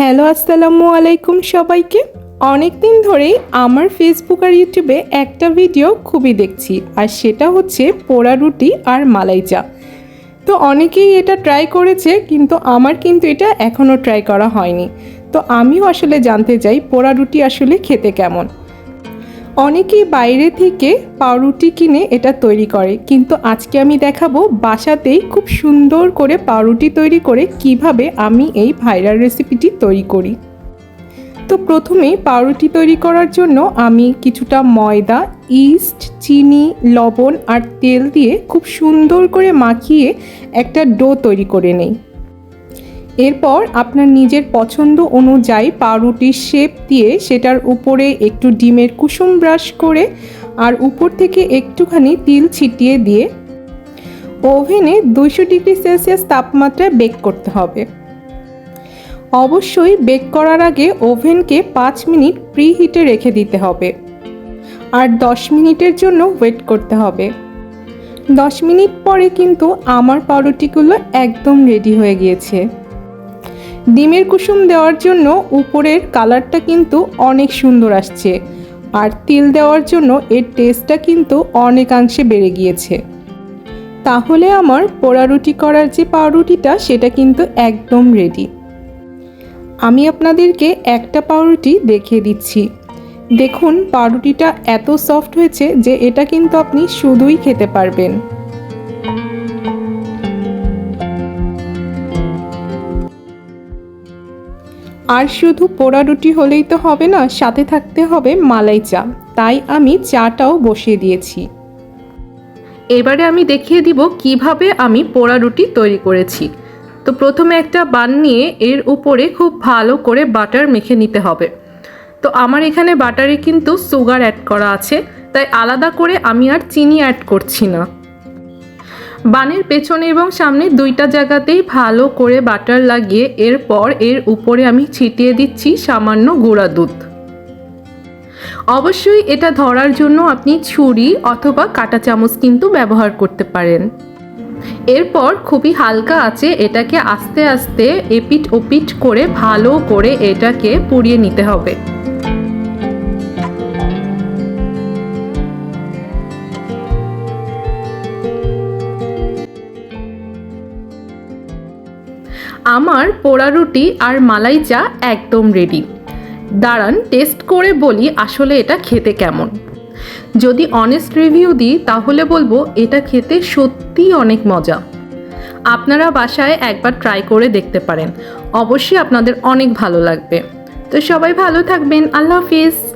Hello, আসসালামু আলাইকুম সবাইকে। অনেক দিন ধরেই আমার ফেসবুক আর ইউটিউবে একটা ভিডিও খুবই দেখছি, আর সেটা হচ্ছে পোড়া রুটি আর মালাই চা। তো অনেকেই এটা ট্রাই করেছে, কিন্তু আমার কিন্তু এটা এখনও ট্রাই করা হয়নি। তো আমিও আসলে জানতে চাই, পোড়া রুটি আসলে খেতে কেমন? অনেকেই বাইরে থেকে পাউরুটি কিনে এটা তৈরি করে, কিন্তু আজকে আমি দেখাবো বাসাতেই খুব সুন্দর করে পাউরুটি তৈরি করে কীভাবে আমি এই ভাইরাল রেসিপিটি তৈরি করি। তো প্রথমেই পাউরুটি তৈরি করার জন্য আমি কিছুটা ময়দা, ইস্ট, চিনি, লবণ আর তেল দিয়ে খুব সুন্দর করে মাখিয়ে একটা ডো তৈরি করে নেই। এরপর আপনার নিজের পছন্দ অনুযায়ী পাউরুটির শেপ দিয়ে সেটার উপরে একটু ডিমের কুসুম ব্রাশ করে আর উপর থেকে একটুখানি তিল ছিটিয়ে দিয়ে ওভেনে দুইশো ডিগ্রি সেলসিয়াস তাপমাত্রায় বেক করতে হবে। অবশ্যই বেক করার আগে ওভেনকে পাঁচ মিনিট প্রি হিটে রেখে দিতে হবে আর দশ মিনিটের জন্য ওয়েট করতে হবে। দশ মিনিট পরে কিন্তু আমার পাউরুটিগুলো একদম রেডি হয়ে গিয়েছে। ডিমের কুসুম দেওয়ার জন্য উপরের কালারটা কিন্তু অনেক সুন্দর আসছে। আর তিল দেওয়ার জন্য এর টেস্টটা কিন্তু অনেকাংশে বেড়ে গিয়েছে। তাহলে আমার পোড়া রুটি করার যে পাউরুটিটা, সেটা কিন্তু একদম রেডি আমি আপনাদেরকে একটা পাউরুটি দেখিয়ে দিচ্ছি। দেখুন, পাউরুটিটা এত সফট হয়েছে যে এটা কিন্তু আপনি শুধুই খেতে পারবেন। আর শুধু পোড়া রুটি হলেই তো হবে না, সাথে থাকতে হবে মালাই চা। তাই আমি চাটাও বসিয়ে দিয়েছি। এবারে আমি দেখিয়ে দিব কীভাবে আমি পোড়া রুটি তৈরি করেছি। তো প্রথমে একটা বান নিয়ে এর উপরে খুব ভালো করে বাটার মেখে নিতে হবে। তো আমার এখানে বাটারে কিন্তু সুগার অ্যাড করা আছে, তাই আলাদা করে আমি আর চিনি অ্যাড করছি না। বানের পেছনে এবং সামনে দুইটা জায়গাতেই ভালো করে বাটার লাগিয়ে এরপর এর উপরে আমি ছিটিয়ে দিচ্ছি সামান্য গুঁড়া দুধ। অবশ্যই এটা ধরার জন্য আপনি ছুরি অথবা কাঁটা চামচ কিন্তু ব্যবহার করতে পারেন। এরপর খুবই হালকা আছে এটাকে আস্তে আস্তে এপিট ওপিট করে ভালো করে এটাকে পুড়িয়ে নিতে হবে। আমার পোড়া রুটি আর মালাই চা একদম রেডি দাঁড়ান টেস্ট করে বলি আসলে এটা খেতে কেমন। যদি অনেস্ট রিভিউ দিই, তাহলে বলব এটা খেতে সত্যিই অনেক মজা। আপনারা বাসায় একবার ট্রাই করে দেখতে পারেন। অবশ্যই আপনাদের অনেক ভালো লাগবে। তো সবাই ভালো থাকবেন। আল্লাহ হাফিজ।